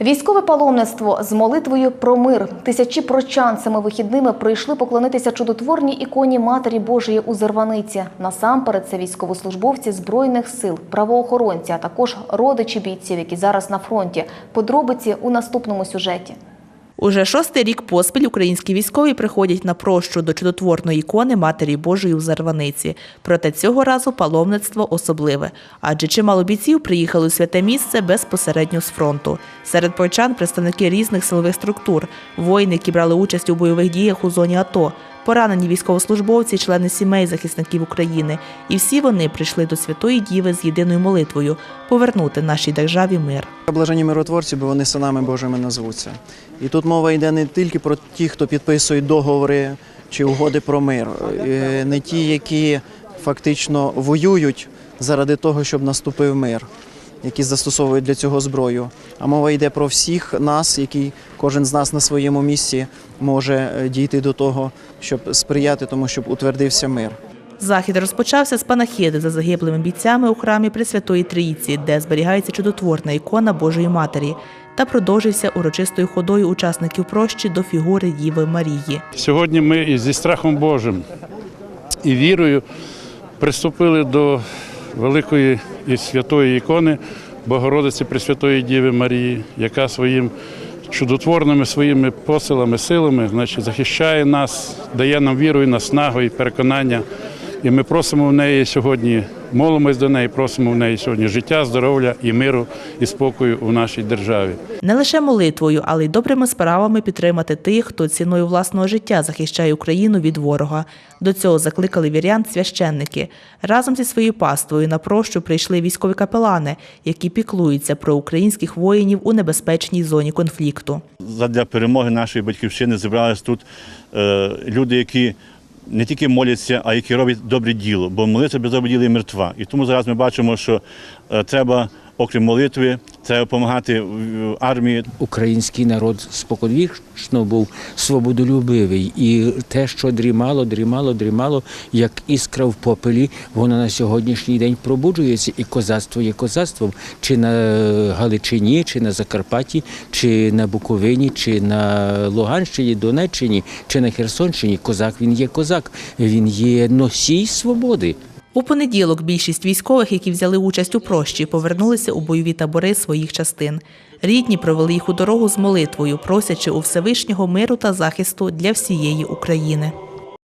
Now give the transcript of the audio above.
Військове паломництво з молитвою про мир. Тисячі прочан цими вихідними прийшли поклонитися чудотворній іконі Матері Божої у Зерваниці. Насамперед це військовослужбовці збройних сил, правоохоронці, а також родичі бійців, які зараз на фронті. Подробиці у наступному сюжеті. Уже шостий рік поспіль українські військові приходять на прощу до чудотворної ікони Матері Божої у Зарваниці. Проте цього разу паломництво особливе, адже чимало бійців приїхали у святе місце безпосередньо з фронту. Серед прочан представники різних силових структур, воїни, які брали участь у бойових діях у зоні АТО, поранені військовослужбовці, члени сімей захисників України. І всі вони прийшли до Святої Діви з єдиною молитвою повернути нашій державі мир. Блажені миротворці, бо вони синами Божими назвуться. І тут мова йде не тільки про ті, хто підписує договори чи угоди про мир, е, не ті, які фактично воюють заради того, щоб наступив мир, які застосовують для цього зброю. А мова йде про всіх нас, які кожен з нас на своєму місці може е, дійти до того, щоб сприяти тому, щоб утвердився мир. Захід розпочався з панахіди за загиблими бійцями у храмі Пресвятої Трійці, де зберігається чудотворна ікона Божої Матері, та продовжився урочистою ходою учасників прощі до фігури Діви Марії. Сьогодні ми зі страхом Божим і вірою приступили до великої і святої ікони Богородиці Пресвятої Діви Марії, яка своїм чудотворними своїми посилами, силами значить, захищає нас, дає нам віру і наснагу, і переконання. І ми просимо в неї сьогодні, молимось до неї, просимо в неї сьогодні життя, здоров'я і миру і спокою у нашій державі. Не лише молитвою, але й добрими справами підтримати тих, хто ціною власного життя захищає Україну від ворога. До цього закликали вірян священники. Разом зі своєю паствою на прощу прийшли військові капелани, які піклуються про українських воїнів у небезпечній зоні конфлікту. Задля перемоги нашої батьківщини зібрались тут е, люди, які не тільки моляться, а які роблять добре діло, бо молитва без добре діла є мертва. І тому зараз ми бачимо, що е, треба, окрім молитви, треба допомагати армії, Український народ споконвічно був свободолюбивий, і те, що дрімало, дрімало, дрімало, як іскра в попелі, воно на сьогоднішній день пробуджується, і козацтво є козацтвом, чи на Галичині, чи на Закарпатті, чи на Буковині, чи на Луганщині, Донеччині, чи на Херсонщині. Козак він є козак, він є носій свободи. У понеділок більшість військових, які взяли участь у прощі, повернулися у бойові табори своїх частин. Рідні провели їх у дорогу з молитвою, просячи у Всевишнього миру та захисту для всієї України.